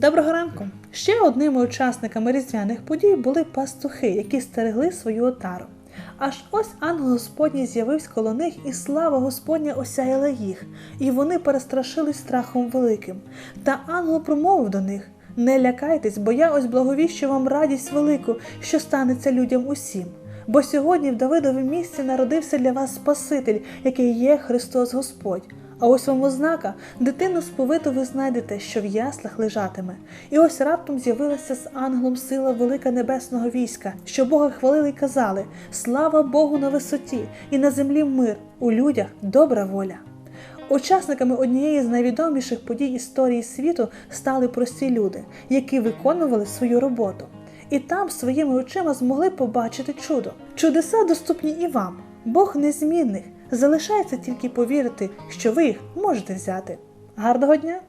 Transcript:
Доброго ранку! Ще одними учасниками різдвяних подій були пастухи, які стерегли свою отару. Аж ось ангел Господній з'явився коло них, і слава Господня осяяла їх, і вони перестрашились страхом великим. Та ангел промовив до них: Не лякайтесь, бо я ось благовіщу вам радість велику, що станеться людям усім. Бо сьогодні в Давидові місці народився для вас Спаситель, який є Христос Господь. А ось вам ознака, дитину сповиту ви знайдете, що в яслах лежатиме. І ось раптом з'явилася з ангелом сила велика небесного війська, що Бога хвалили й казали: Слава Богу на висоті, і на землі мир, у людях добра воля. Учасниками однієї з найвідоміших подій історії світу стали прості люди, які виконували свою роботу. І там своїми очима змогли побачити чудо. Чудеса доступні і вам. Бог незмінних. Залишається тільки повірити, що ви їх можете взяти. Гарного дня!